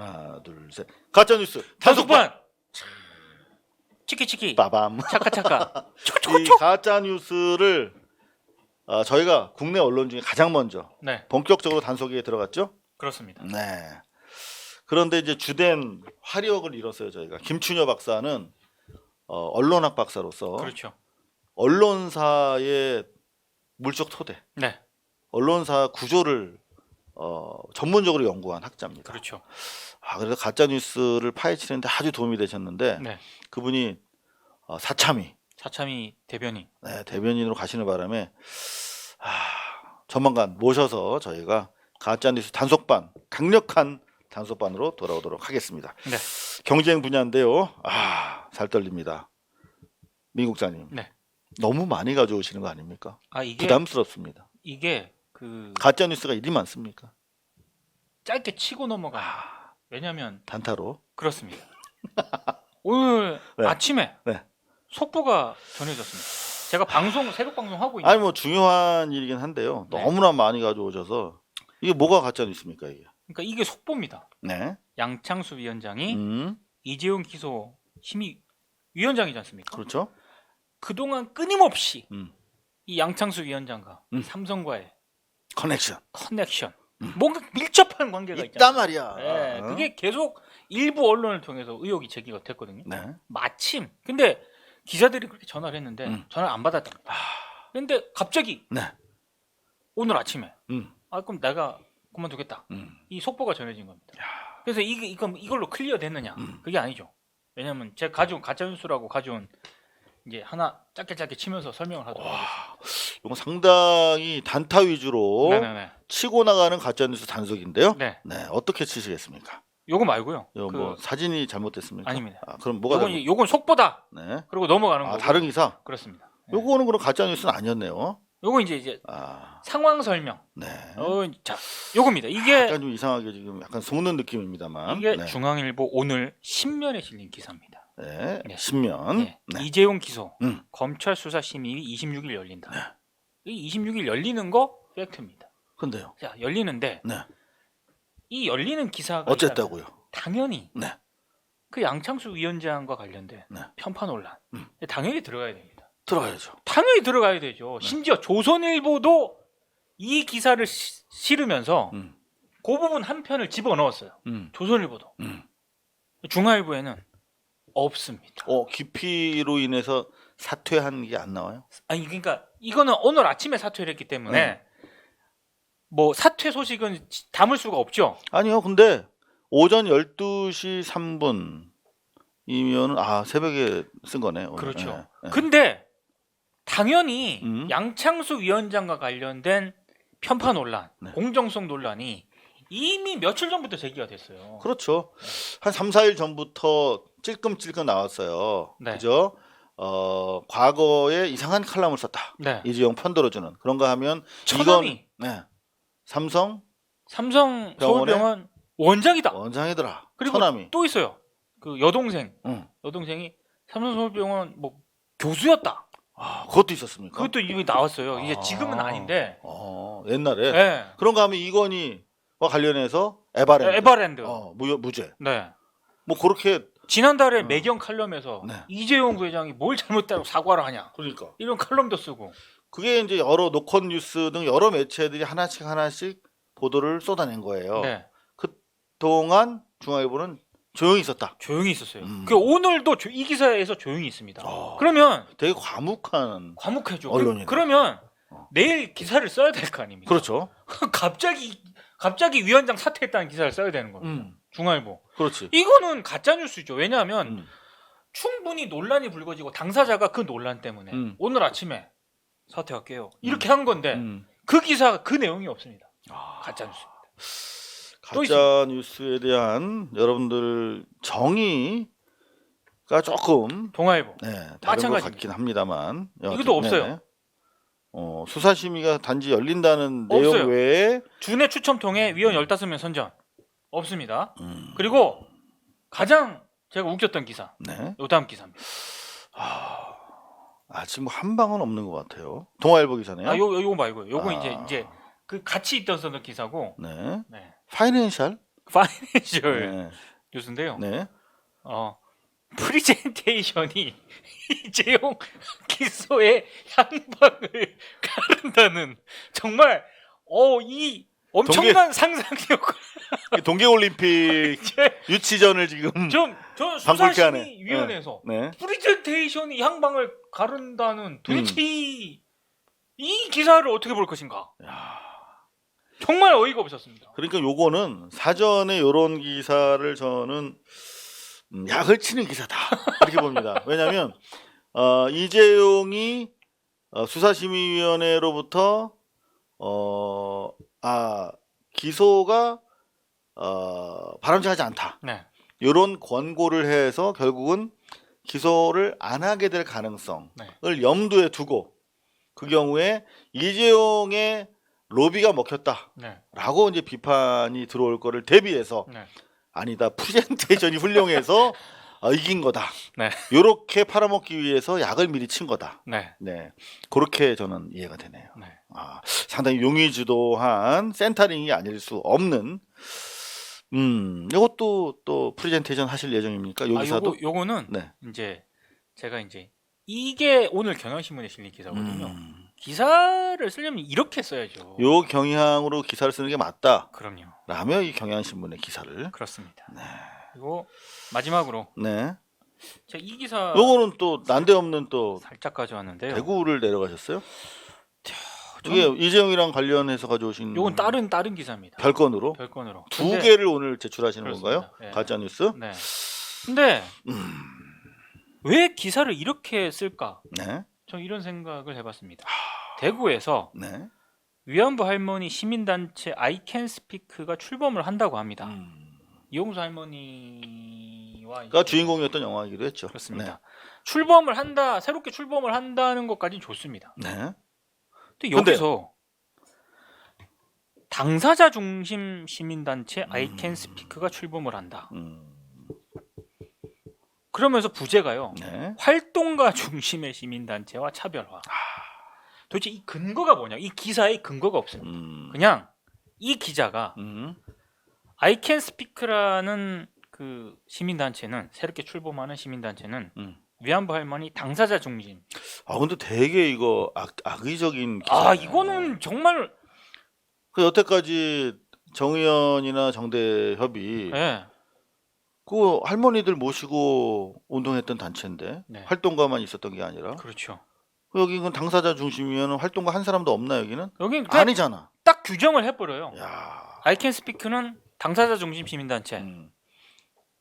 하나, 둘, 셋. 가짜 뉴스 단속반. 치키치키. 빠밤. 차카차카. 이. 가짜 뉴스를 아, 저희가 국내 언론 중에 가장 먼저 네, 본격적으로 단속에 들어갔죠. 그렇습니다. 네. 그런데 이제 주된 화력을 잃었어요 저희가. 김춘여 박사는 어, 언론학 박사로서 그렇죠. 언론사의 물적 토대, 네, 언론사 구조를 어, 전문적으로 연구한 학자입니다. 그렇죠. 아, 그래서 가짜 뉴스를 파헤치는데 아주 도움이 되셨는데 네, 그분이 어, 사참위 사참이 대변인. 네, 대변인으로 가시는 바람에 아, 조만간 모셔서 저희가 가짜 뉴스 단속반 강력한 단속반으로 돌아오도록 하겠습니다. 네, 경쟁 분야인데요. 아, 살 떨립니다. 미국장님. 네. 너무 많이 가져오시는 거 아닙니까? 아 이게 부담스럽습니다. 이게 그 가짜 뉴스가 일이 많습니까? 짧게 치고 넘어가. 아, 왜냐하면 단타로. 그렇습니다. 오늘 네. 아침에 네. 속보가 전해졌습니다. 제가 방송 새벽 방송 하고 있는 아니 뭐 중요한 일이긴 한데요. 네. 너무나 많이 가져오셔서 이게 뭐가 가짜 뉴스입니까 이게? 그러니까 이게 속보입니다. 네. 양창수 위원장이 음, 이재용 기소 심의 위원장이지 않습니까? 그렇죠. 그동안 끊임없이 음. 이 양창수 위원장과 음. 삼성과의 커넥션 커넥션 뭔가 밀접한 관계가 있단 있잖아요. 말이야. 네, 어? 그게 계속 일부 언론을 통해서 의혹이 제기가 됐거든요. 네. 마침 근데 기자들이 그렇게 전화를 했는데 음. 전화를 안 받았다. 근데 갑자기 네. 오늘 아침에 음. 아 그럼 내가 그만두겠다. 음. 이 속보가 전해진 겁니다. 그래서 이게 이거 이걸로 클리어 됐느냐? 음. 그게 아니죠. 왜냐면 제가 가져온 가짜 뉴스라고 가져온 이제 하나 짧게 짧게 치면서 설명을 하도록 하겠습니다. 이건 상당히 단타 위주로 네네네. 치고 나가는 가짜 뉴스 단속인데요. 네. 네, 어떻게 치시겠습니까? 요거 말고요. 이거 그 뭐 사진이 잘못됐습니까? 아닙니다. 아, 그럼 뭐가 요건 다른? 요건 속보다. 네. 그리고 넘어가는 아, 거고. 다른 기사. 그렇습니다. 네. 요거는 그럼 가짜 뉴스는 아니었네요. 요거 이제 이제 아, 상황 설명. 네. 어, 자, 요겁니다. 이게 약간 좀 이상하게 지금 약간 속는 느낌입니다만. 이게 네. 중앙일보 오늘 신면에 실린 기사입니다. 네. 네. 신면. 네. 네. 이재용 기소 음. 검찰 수사 심의위 26일 열린다. 네. 이 26일 열리는 거 팩트입니다. 근데요. 자, 열리는데 네. 이 열리는 기사가 어쨌다고요? 당연히 네. 그 양창수 위원장과 관련된 네. 편파 논란 음. 당연히 들어가야 됩니다. 들어가야죠. 당연히 들어가야 되죠. 네. 심지어 조선일보도 이 기사를 시- 실으면서 음. 그 부분 한 편을 집어 넣었어요. 음. 조선일보도 음. 중앙일보에는 없습니다. 어, 기피로 인해서 사퇴한 게 안 나와요? 아니 그러니까 이거는 오늘 아침에 사퇴를 했기 때문에 네. 뭐 사퇴 소식은 지- 담을 수가 없죠. 아니요. 근데 오전 12시 3분 이면 아, 새벽에 쓴 거네. 오늘. 그렇죠. 네, 네. 근데 당연히 음. 양창수 위원장과 관련된 편파 논란, 네. 공정성 논란이 이미 며칠 전부터 제기가 됐어요. 그렇죠. 한 3, 4일 전부터 찔끔찔끔 나왔어요. 네. 그죠? 어, 과거에 이상한 칼럼을 썼다. 네. 이재용 편들어주는 그런가 하면 이건 네. 삼성 삼성 병원의 서울병원 원장이다. 원장이더라. 그리고 처남이. 또 있어요. 그 여동생, 응. 여동생이 삼성 서울병원 뭐 교수였다. 아, 그것도 있었습니까? 그것도 이미 나왔어요. 이게 아. 지금은 아닌데. 어, 옛날에 네. 그런가 하면 이건희와 관련해서 에바랜드. 에바랜드. 어, 무, 무죄. 네. 뭐 그렇게 지난달에 어. 매경 칼럼에서 네. 이재용 부회장이 뭘 잘못했다고 사과를 하냐 그러니까 이런 칼럼도 쓰고 그게 이제 여러 노컷 뉴스 등 여러 매체들이 하나씩 하나씩 보도를 쏟아낸 거예요. 네, 그동안 중앙일보는 조용히 있었다. 조용히 있었어요. 음. 그 오늘도 조- 이 기사에서 조용히 있습니다. 어. 그러면 되게 과묵한 과묵해져. 언론이네. 그, 러면 어. 내일 기사를 써야 될 거 아닙니까? 그렇죠. 갑자기 갑자기 위원장 사퇴했다는 기사를 써야 되는 거예요. 음. 중앙일보. 그렇지. 이거는 가짜 뉴스죠. 왜냐하면 음. 충분히 논란이 불거지고 당사자가 그 논란 때문에 음. 오늘 아침에 사퇴할게요. 이렇게 한 건데 음. 그 기사가 그 내용이 없습니다. 아. 가짜 뉴스. 또 가짜 뉴스에 대한 여러분들 정의 가 조금 동아일보. 네, 다른 것. 같긴 합니다만 이것도 없어요. 어, 수사심의가 단지 열린다는 없어요. 내용 외에 준의 추첨통에 위원 15명 선정 없습니다. 음, 그리고 가장 제가 웃겼던 기사 네. 요 다음 기사입니다. 아, 아직 뭐 한 방은 없는 것 같아요. 동아일보 기사네요. 아, 요, 요- 요거 말고요. 요거 아, 이제 이제 그 같이 있던 기사고 네. 네. 파이낸셜 파이낸셜 네. 뉴스인데요. 네. 어 프리젠테이션이 이재용 기소의 향방을 가른다는 정말 어이 엄청난 상상력을 동계올림픽 유치전을 지금 좀저. 수사심의위원회에서 네. 프리젠테이션이 향방을 가른다는 도대체 이, 이 기사를 어떻게 볼 것인가? 정말 어이가 없었습니다. 그러니까 요거는 사전에 요런 기사를 저는 음, 약을 치는 기사다 이렇게 봅니다. 왜냐하면 어, 이재용이 어, 수사심의위원회로부터 어, 아 기소가 어, 바람직하지 않다. 네, 요런 권고를 해서 결국은 기소를 안 하게 될 가능성을 네. 염두에 두고 그 경우에 이재용의 로비가 먹혔다. 네, 라고 이제 비판이 들어올 거를 대비해서 네. 아니다 프레젠테이션이 훌륭해서 어, 이긴 거다. 네. 요렇게 팔아먹기 위해서 약을 미리 친 거다. 네, 네, 그렇게 저는 이해가 되네요. 네. 아, 상당히 용의주도한 센터링이 아닐 수 없는. 음, 이것도 또 프레젠테이션 하실 예정입니까? 요 아. 요거, 요거는 네. 이제 제가 이제 이게 오늘 경향신문에 실린 기사거든요. 음, 기사를 쓰려면 이렇게 써야죠. 요 경향으로 기사를 쓰는 게 맞다. 그럼요. 라며 이 경향신문의 기사를. 그렇습니다. 네. 그리고 마지막으로 네. 제가 이 기사 요거는 또 난데없는 또 살짝 가져왔는데요. 대구를 내려가셨어요? 좀- 이게 이재용이랑 관련해서 가져오신 요건 다른 다른 기사입니다. 별건으로 별건으로. 두 근데- 개를 오늘 제출하시는 그렇습니다. 건가요? 예. 가짜 뉴스? 네. 근데 음, 왜 기사를 이렇게 쓸까? 네, 저 이런 생각을 해봤습니다. 대구에서 네. 위안부 할머니 시민단체 아이캔 스피크가 출범을 한다고 합니다. 음. 이용수 할머니와 가 이제- 주인공이었던 영화이기도 했죠. 그렇습니다. 출범을 한다, 새롭게 출범을 한다는 것까지는 좋습니다. 네. 네. 근데 여기서 당사자 중심 시민단체 아이캔 스피크가 출범을 한다. 음, 그러면서 부제가요. 네. 활동가 중심의 시민단체와 차별화. 도대체 이 근거가 뭐냐? 이 기사의 근거가 없어요. 음, 그냥 이 기자가 음, 아이캔 스피크라는 그 시민단체는 새롭게 출범하는 시민단체는 음. 위안부 할머니 당사자 중심. 아 근데 되게 이거 악, 악의적인 기사. 아 이거는 정말 그 여태까지 정의연이나 정대협이 예. 그 할머니들 모시고 운동했던 단체인데 네. 활동가만 있었던 게 아니라 그렇죠. 여기 는 당사자 중심이면 활동가 한 사람도 없나 여기는? 여기 아니잖아. 딱 규정을 해버려요. 야. 아이캔 스피크는 당사자 중심 시민단체, 음.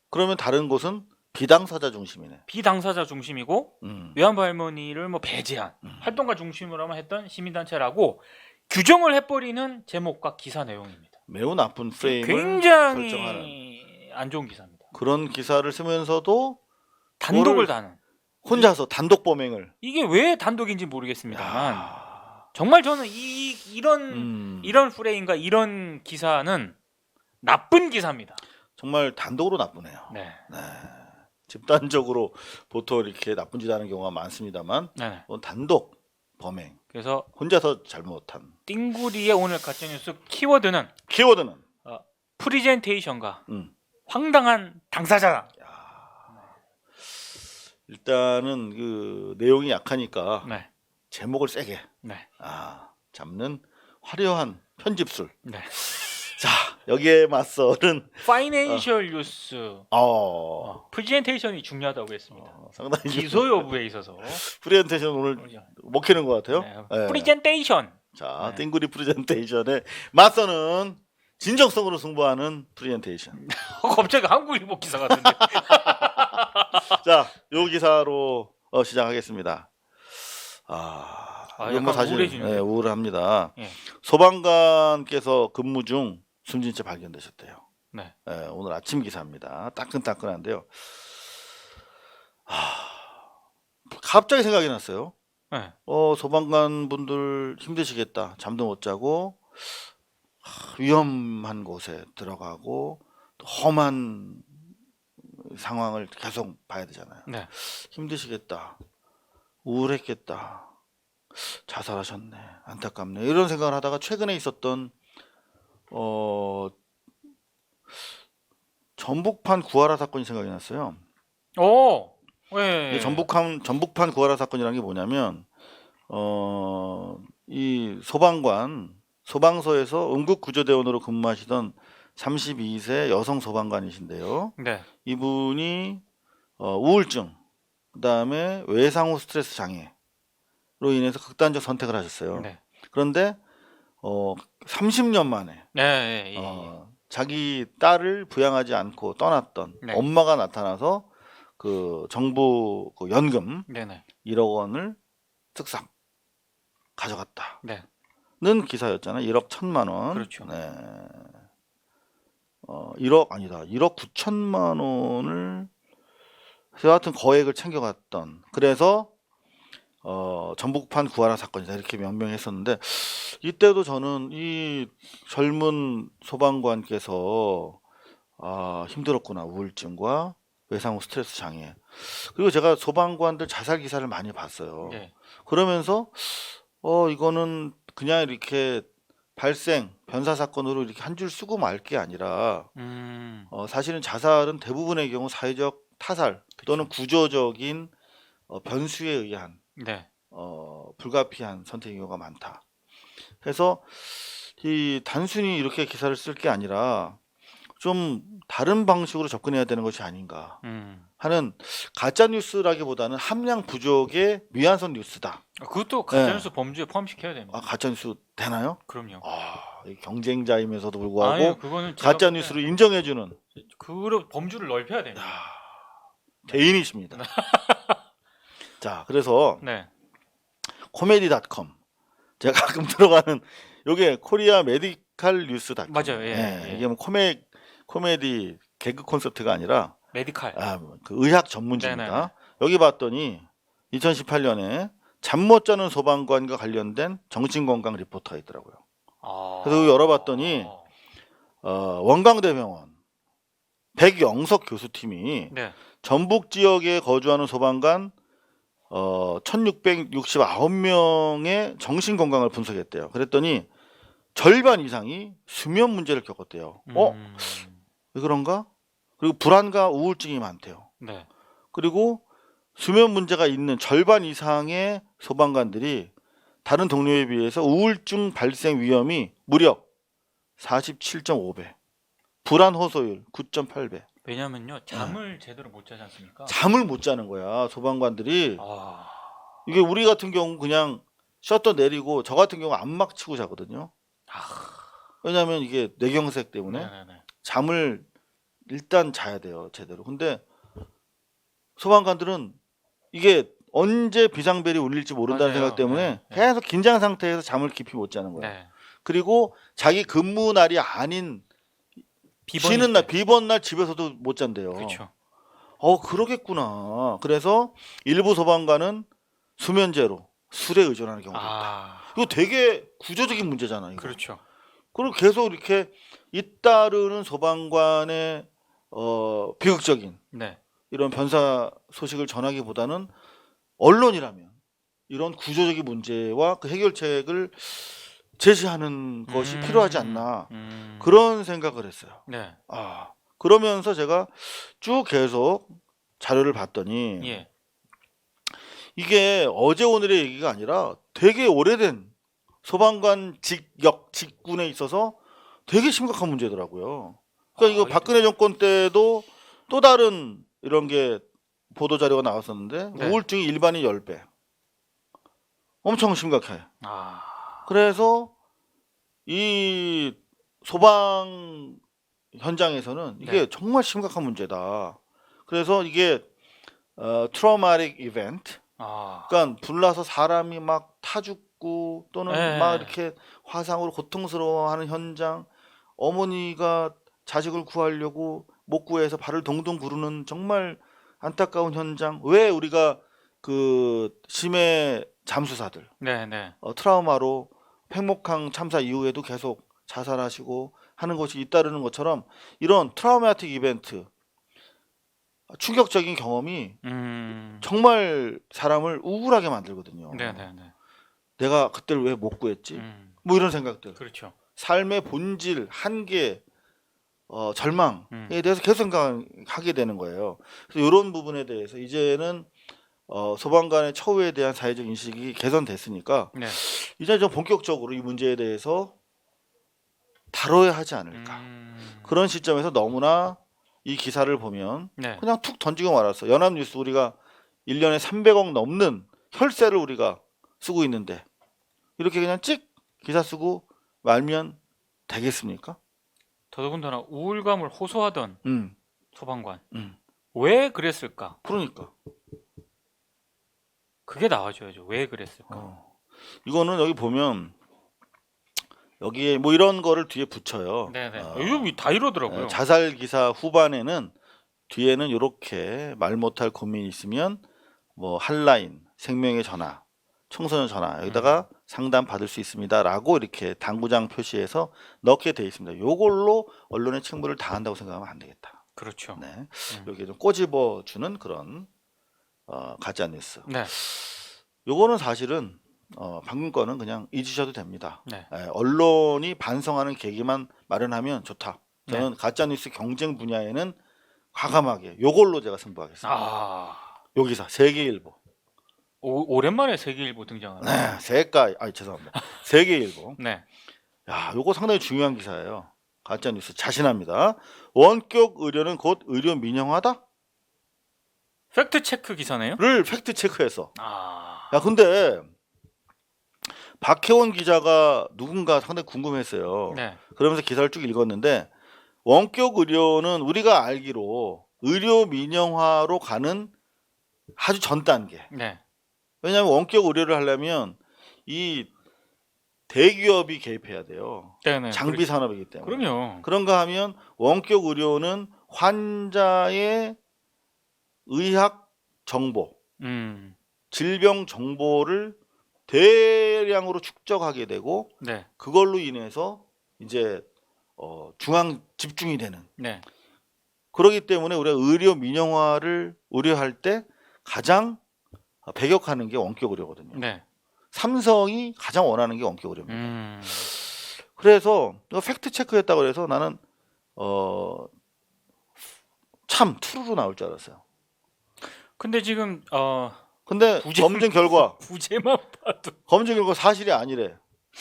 그러면 다른 곳은 비당사자 중심이네. 비당사자 중심이고 음. 위안부 할머니를 뭐 배제한 음. 활동가 중심으로만 했던 시민단체라고 규정을 해버리는 제목과 기사 내용입니다. 매우 나쁜 프레임을 굉장히 설정하는 안 좋은 기사입니다. 그런 기사를 쓰면서도 단독을 다는 혼자서 단독 범행을. 이게 왜 단독인지 모르겠습니다만 야. 정말 저는 이 이런 음. 이런 프레임과 이런 기사는 나쁜 기사입니다. 정말 단독으로 나쁘네요. 네, 네. 집단적으로 보통 이렇게 나쁜 짓 하는 경우가 많습니다만 네. 이건 단독 범행. 그래서 혼자서 잘못한. 띵구리의 오늘 가짜 뉴스 키워드는 키워드는 프리젠테이션과 음. 황당한 당사자다. 일단은 그 내용이 약하니까 네, 제목을 세게 네, 아, 잡는 화려한 편집술. 네. 자 여기에 맞서는 파이낸셜 뉴스 어, 어, 프리젠테이션이 중요하다고 했습니다. 어, 상당히 기소 여부에 있어서 프레젠테이션 오늘 먹히는 것 같아요. 네, 예. 프리젠테이션 자 네. 띵구리 프레젠테이션에 맞서는 진정성으로 승부하는 프레젠테이션. 어, 갑자기 한국일보 기사 같은데. 자, 요 기사로 어, 시작하겠습니다. 아, 아, 이건 뭐 사실. 예, 우울합니다. 예. 소방관께서 근무 중 숨진 채 발견되셨대요. 네. 예, 오늘 아침 기사입니다. 따끈따끈한데요. 아, 갑자기 생각이 났어요. 네. 어, 소방관 분들 힘드시겠다. 잠도 못 자고 하, 위험한 곳에 들어가고 또 험한 상황을 계속 봐야 되잖아요. 네. 힘드시겠다. 우울했겠다. 자살하셨네. 안타깝네. 이런 생각을 하다가 최근에 있었던 어 전북판 구하라 사건이 생각이 났어요. 오. 예. 이 전북판 전북판 구하라 사건이라는 게 뭐냐면 어, 이 소방관 소방서에서 응급 구조대원으로 근무하시던 32세 여성 소방관이신데요. 네. 이분이 어, 우울증, 그다음에 외상후 스트레스 장애로 인해서 극단적 선택을 하셨어요. 네. 그런데 어, 30년 만에 네. 예, 예. 어, 자기 딸을 부양하지 않고 떠났던 네. 엄마가 나타나서 그 정부 그 연금 네, 네. 1억 원을 쓱싹 가져갔다. 네. 는 기사였잖아요. 1억 1천만 원. 그렇죠. 네. 어, 1억 아니다. 1억 9천만 원을 여하튼 거액을 챙겨갔던. 그래서 어, 전북판 구하라 사건이다 이렇게 명명했었는데 이때도 저는 이 젊은 소방관께서 아, 힘들었구나 우울증과 외상 후 스트레스 장애 그리고 제가 소방관들 자살 기사를 많이 봤어요. 네. 그러면서 어 이거는 그냥 이렇게 발생 변사 사건으로 이렇게 한 줄 쓰고 말 게 아니라 음. 어 사실은 자살은 대부분의 경우 사회적 타살 또는 구조적인 어, 변수에 의한 네. 어 불가피한 선택인 경우가 많다. 그래서 이 단순히 이렇게 기사를 쓸 게 아니라 좀 다른 방식으로 접근해야 되는 것이 아닌가 음. 하는 가짜 뉴스라기보다는 함량 부족의 미완성 뉴스다. 그것도 가짜뉴스 범주에 포함시켜야 됩니다. 아 가짜 뉴스 되나요? 그럼요. 아, 이 경쟁자임에서도 불구하고 아유, 그거는 제가 가짜 볼때 뉴스를 인정해주는 그로 범주를 넓혀야 됩니다. 야, 대인이십니다. 자, 그래서 네. 코미디닷컴 제가 가끔 들어가는 요게 코리아 메디칼 뉴스 닷컴 맞아요. 예, 예. 이게 뭐 코메 코미디 개그 콘서트가 아니라 메디칼. 아, 그 의학 전문지입니다. 네네. 여기 봤더니 2018년에 잠 못 자는 소방관과 관련된 정신건강 리포터가 있더라고요. 아. 그래서 열어봤더니 어, 원광대병원 백영석 교수팀이 네. 전북 지역에 거주하는 소방관 어, 1669명의 정신 건강을 분석했대요. 그랬더니 절반 이상이 수면 문제를 겪었대요. 어? 음. 왜 그런가? 그리고 불안과 우울증이 많대요. 네. 그리고 수면 문제가 있는 절반 이상의 소방관들이 다른 동료에 비해서 우울증 발생 위험이 무려 47.5배, 불안 호소율 9.8배. 왜냐면요. 잠을 제대로 못 자지 않습니까? 잠을 못 자는 거야 소방관들이. 아. 이게 우리 같은 경우 그냥 셔터 내리고 저 같은 경우 안막 치고 자거든요. 아. 왜냐하면 이게 뇌경색 때문에 네네네. 잠을 일단 자야 돼요 제대로. 근데 소방관들은 이게 언제 비상벨이 울릴지 모른다는 맞아요. 생각 때문에 네, 네. 계속 긴장 상태에서 잠을 깊이 못 자는 거예요. 네. 그리고 자기 근무 날이 아닌 비번일 쉬는 날 때. 비번 날 집에서도 못 잔대요. 그렇죠. 어 그러겠구나. 그래서 일부 소방관은 수면제로 술에 의존하는 경우가 있다. 아. 이거 되게 구조적인 문제잖아요. 이거. 그렇죠. 그리고 계속 이렇게 잇따르는 소방관의 어, 비극적인 네. 이런 변사 소식을 전하기보다는 언론이라면 이런 구조적인 문제와 그 해결책을 제시하는 것이 음. 필요하지 않나 음. 그런 생각을 했어요. 네. 아 그러면서 제가 쭉 계속 자료를 봤더니 예. 이게 어제 오늘의 얘기가 아니라 되게 오래된 소방관 직역 직군에 있어서 되게 심각한 문제더라고요. 그러니까 아, 이거 이게- 박근혜 정권 때도 또 다른 이런 게 보도 자료가 나왔었는데 네. 우울증이 일반인 10배. 엄청 심각해. 아. 그래서 이 소방 현장에서는 이게 네. 정말 심각한 문제다. 그래서 이게 어, 트라우마틱 이벤트 아. 그러니까 불나서 사람이 막 타 죽고 또는 네. 막 이렇게 화상으로 고통스러워하는 현장 어머니가 자식을 구하려고 못 구해서 발을 동동 구르는 정말 안타까운 현장 왜 우리가 그 심해 잠수사들 네, 네. 어, 트라우마로 팽목항 참사 이후에도 계속 자살하시고 하는 것이 잇따르는 것처럼 이런 트라우마틱 이벤트 충격적인 경험이 음. 정말 사람을 우울하게 만들거든요. 네, 네, 네. 내가 그때를 왜 못 구했지? 음. 뭐 이런 생각들. 그렇죠. 삶의 본질, 한계, 어, 절망에 음. 대해서 계속 생각하게 되는 거예요. 그래서 이런 부분에 대해서 이제는 어, 소방관의 처우에 대한 사회적 인식이 개선됐으니까 네. 이제 좀 본격적으로 이 문제에 대해서 다뤄야 하지 않을까. 음. 그런 시점에서 너무나 이 기사를 보면 네. 그냥 툭 던지고 말았어. 연합뉴스 우리가 1년에 300억 넘는 혈세를 우리가 쓰고 있는데 이렇게 그냥 찍 기사 쓰고 말면 되겠습니까? 더더군다나 우울감을 호소하던 음, 소방관 음. 왜 그랬을까? 그러니까. 그게 나와줘야죠. 왜 그랬을까? 어. 이거는 여기 보면 여기에 뭐 이런 거를 뒤에 붙여요. 네네. 어, 요즘 다 이러더라고요. 어, 자살 기사 후반에는 뒤에는 이렇게 말 못할 고민이 있으면 뭐 한라인, 생명의 전화, 청소년 전화 여기다가 음. 상담 받을 수 있습니다라고 이렇게 당구장 표시해서 넣게 돼 있습니다. 요걸로 언론의 책무를 다한다고 생각하면 안 되겠다. 그렇죠. 네, 음. 여기에 좀 꼬집어 주는 그런 어, 가짜 뉴스. 네. 요거는 사실은 어, 방금 거는 그냥 잊으셔도 됩니다. 네. 예, 언론이 반성하는 계기만 마련하면 좋다. 저는 네. 가짜 뉴스 경쟁 분야에는 과감하게 요걸로 제가 승부하겠습니다. 아요 기사 세계일보. 오, 오랜만에 세계일보 등장하네. 네, 세가 아 죄송합니다. 세계일보. 네. 야, 요거 상당히 중요한 기사예요. 가짜 뉴스 자신합니다. 원격 의료는 곧 의료 민영화다를 팩트 체크 기사네요. 팩트 체크해서. 아. 야, 근데 박혜원 기자가 누군가 상당히 궁금했어요. 네. 그러면서 기사를 쭉 읽었는데 원격 의료는 우리가 알기로 의료 민영화로 가는 아주 전 단계. 네. 왜냐하면 원격 의료를 하려면 이 대기업이 개입해야 돼요. 네네. 장비 산업이기 때문에. 그럼요. 그런가 하면 원격 의료는 환자의 의학 정보, 음. 질병 정보를 대량으로 축적하게 되고 네. 그걸로 인해서 이제 어, 중앙 집중이 되는 네. 그렇기 때문에 우리가 의료 민영화를 우려할 때 가장 배격하는 게 원격 의료거든요. 네. 삼성이 가장 원하는 게 원격 의료입니다. 음. 그래서 팩트 체크했다고 그래서 나는 어, 참 투루루 나올 줄 알았어요. 근데 지금 어 근데 부재- 검증 결과 부제만 봐도 검증 결과 사실이 아니래.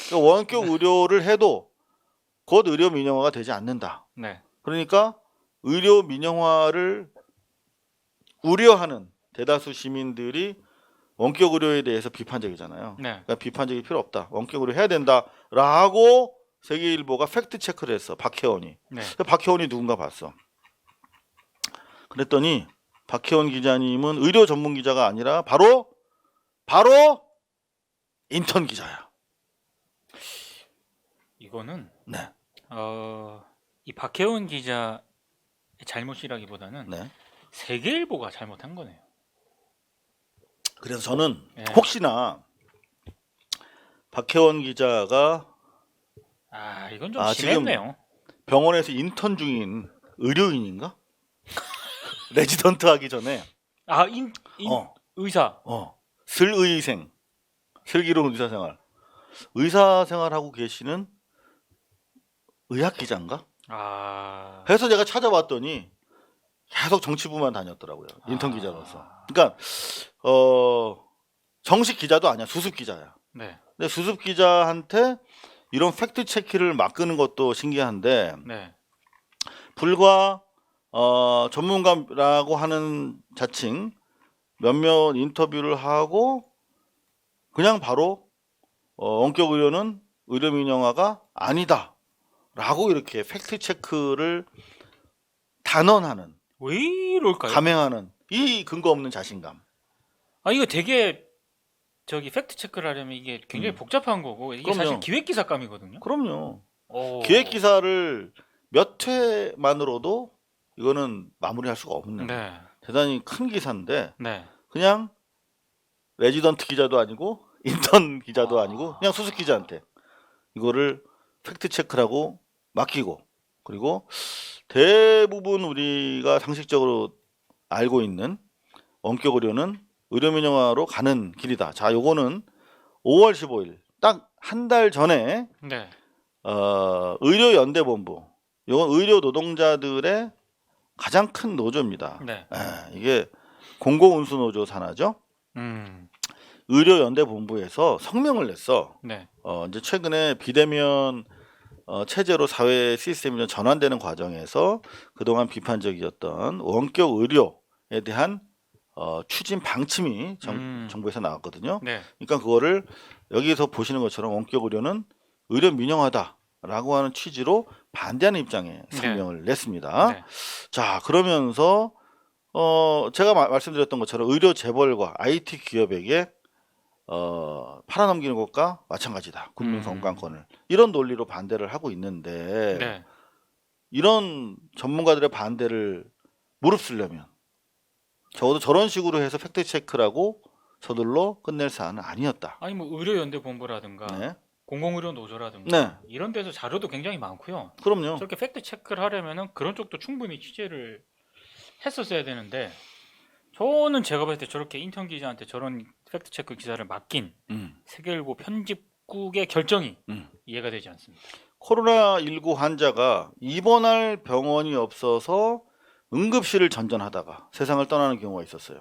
그러니까 원격 의료를 해도 곧 의료 민영화가 되지 않는다. 네. 그러니까 의료 민영화를 우려하는 대다수 시민들이 원격 의료에 대해서 비판적이잖아요. 네. 그러니까 비판적이 필요 없다. 원격 의료 해야 된다라고 세계일보가 팩트 체크를 했어. 박혜원이. 네. 그래서 박혜원이 누군가 봤어. 그랬더니 박혜원 기자님은 의료 전문 기자가 아니라 바로 바로 인턴 기자야. 이거는 네. 어 이 박혜원 기자의 잘못이라기보다는 네. 세계일보가 잘못한 거네요. 그래서 저는 네. 혹시나 박혜원 기자가 아 이건 좀 아, 심했네요. 병원에서 인턴 중인 의료인인가? 레지던트 하기 전에 아인 인, 어, 의사. 어, 슬의생, 슬기로운 의사 생활, 의사 생활하고 계시는 의학 기자인가? 아. 해서 제가 찾아봤더니 계속 정치부만 다녔더라고요. 인턴 아. 기자로서. 그러니까 어 정식 기자도 아니야. 수습 기자야. 네. 근데 수습 기자한테 이런 팩트 체크를 맡기는 것도 신기한데 네. 불과 어, 전문가라고 하는 자칭 몇몇 인터뷰를 하고 그냥 바로 어, 원격 의료는 의료 민영화가 아니다 라고 이렇게 팩트 체크를 단언하는 왜 이럴까요? 감행하는 이 근거 없는 자신감. 아 이거 되게 저기 팩트 체크를 하려면 이게 굉장히 음. 복잡한 거고 이게 그럼요. 사실 기획 기사감이거든요. 그럼요. 오. 기획 기사를 몇 회만으로도 이거는 마무리할 수가 없는 네. 대단히 큰 기사인데 네. 그냥 레지던트 기자도 아니고 인턴 기자도 아. 아니고 그냥 수습 기자한테 이거를 팩트 체크라고 맡기고 그리고 대부분 우리가 상식적으로 알고 있는 원격 의료는 의료 민영화로 가는 길이다. 자, 요거는 5월 15일 딱 한 달 전에 네. 어, 의료연대본부 이건 의료 노동자들의 가장 큰 노조입니다. 네. 예, 이게 공공운수 노조 산하죠. 음. 의료연대본부에서 성명을 냈어. 네. 어, 이제 최근에 비대면 어, 체제로 사회 시스템이 좀 전환되는 과정에서 그동안 비판적이었던 원격 의료에 대한 어, 추진 방침이 정, 음. 정부에서 나왔거든요. 네. 그러니까 그거를 여기서 보시는 것처럼 원격 의료는 의료 민영화다 라고 하는 취지로 반대하는 입장에 성명을 냈습니다. 네. 자 그러면서 어 제가 마- 말씀드렸던 것처럼 의료 재벌과 IT 기업에게 어 팔아넘기는 것과 마찬가지다 국민 음. 건강권을 이런 논리로 반대를 하고 있는데 네. 이런 전문가들의 반대를 무릅쓰려면 적어도 저런 식으로 해서 팩트 체크라고 서둘러 끝낼 사안은 아니었다. 아니 뭐 의료연대 본부라든가 네, 공공의료 노조라든가 네. 이런 데서 자료도 굉장히 많고요. 그럼요. 저렇게 팩트 체크를 하려면은 그런 쪽도 충분히 취재를 했었어야 되는데 저는 제가 봤을 때 저렇게 인턴 기자한테 저런 팩트 체크 기사를 맡긴 음, 세계일보 편집국의 결정이 음. 이해가 되지 않습니다. 코로나 19 환자가 입원할 병원이 없어서 응급실을 전전하다가 세상을 떠나는 경우가 있었어요.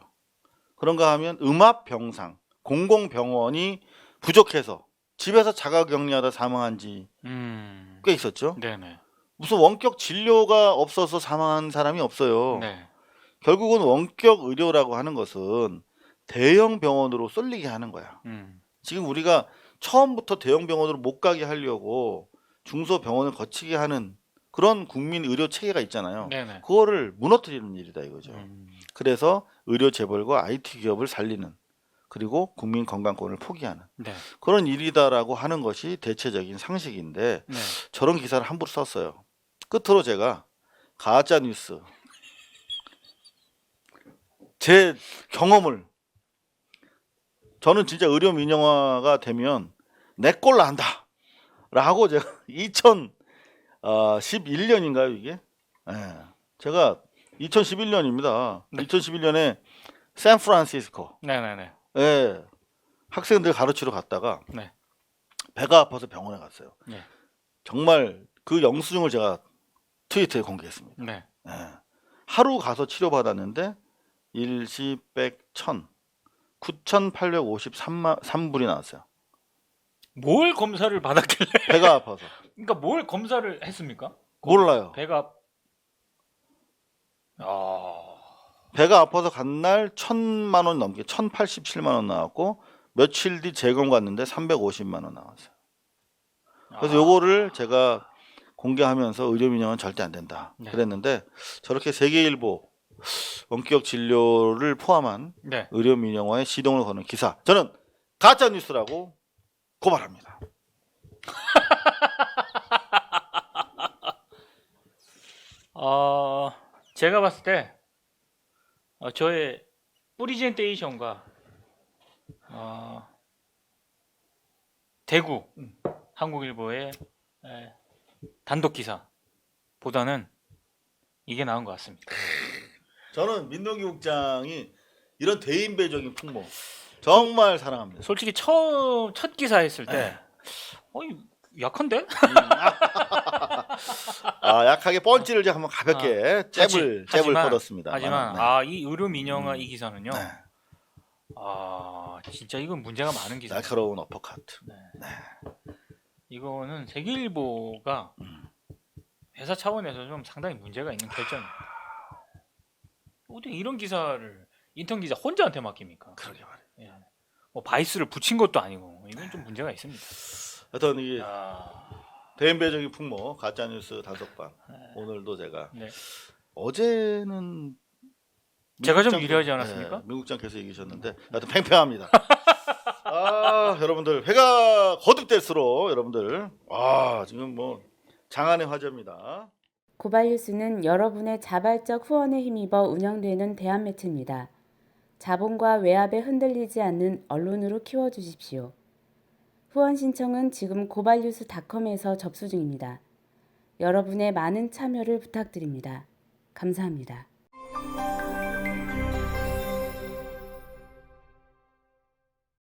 그런가 하면 음압 병상, 공공 병원이 부족해서 집에서 자가 격리하다 사망한 지 꽤 음. 있었죠. 네네. 무슨 원격 진료가 없어서 사망한 사람이 없어요. 네. 결국은 원격 의료라고 하는 것은 대형 병원으로 쏠리게 하는 거야. 음. 지금 우리가 처음부터 대형 병원으로 못 가게 하려고 중소 병원을 거치게 하는 그런 국민 의료 체계가 있잖아요. 네네. 그거를 무너뜨리는 일이다 이거죠. 음. 그래서 의료 재벌과 IT 기업을 살리는 그리고 국민 건강권을 포기하는 네. 그런 일이다라고 하는 것이 대체적인 상식인데 네. 저런 기사를 함부로 썼어요. 끝으로 제가 가짜 뉴스 제 경험을 저는 진짜 의료 민영화가 되면 내 꼴 난다 라고 제가 2011년인가요 이게 예. 제가 2011년입니다 네. 2011년에 샌프란시스코 네네네. 예. 학생들 가르치러 갔다가 네. 배가 아파서 병원에 갔어요. 네. 정말 그 영수증을 제가 트위터에 공개했습니다. 네. 예. 하루 가서 치료받았는데 일시 백 천 9,853만 3불이 나왔어요. 뭘 검사를 받았길래? 배가 아파서. 그러니까 뭘 검사를 했습니까? 몰라요. 배가 아. 배가 아파서 간 날 천만 원 넘게 1,087만 원 나왔고 며칠 뒤 재검 갔는데 350만 원 나왔어요. 그래서 아. 요거를 제가 공개하면서 의료 민영은 절대 안 된다. 네. 그랬는데 저렇게 세계일보 원격 진료를 포함한 네. 의료 민영화에 시동을 거는 기사 저는 가짜 뉴스라고 고발합니다. 어, 제가 봤을 때 어, 저의 프리젠테이션과 어, 대구 한국일보의 에, 단독 기사보다는 이게 나은 것 같습니다. 저는 민동기 국장이 이런 대인배적인 풍모 정말 사랑합니다. 솔직히 첫, 첫 기사 했을 때 네. 어이 약한데? 아 약하게 펀치를 제가 한번 가볍게 잽을 하지- 잽을 하지만- 뻗었습니다. 하지만 네. 아이 의료 민영화 음. 이 기사는요. 네. 아 진짜 이건 문제가 많은 기사. 날카로운 어퍼카트. 이거는 세계일보가 음. 회사 차원에서 좀 상당히 문제가 있는 결정입니다. 어떻게 이런 기사를 인턴 기자 혼자한테 맡깁니까? 그러게 말이에요. 예. 뭐 바이스를 붙인 것도 아니고 이건 좀 문제가 있습니다. 하여튼 이 아, 대인배적인 풍모 가짜 뉴스 단속반 네. 오늘도 제가 네. 어제는 제가 좀 유리하지 않았습니까? 네, 미국장께서 얘기하셨는데 하여튼 팽팽합니다. 아 여러분들 회가 거듭될수록 여러분들 아 지금 뭐 장안의 화제입니다. 고발뉴스는 여러분의 자발적 후원에 힘입어 운영되는 대한매체입니다. 자본과 외압에 흔들리지 않는 언론으로 키워주십시오. 후원 신청은 지금 고발뉴스닷컴에서 접수 중입니다. 여러분의 많은 참여를 부탁드립니다. 감사합니다.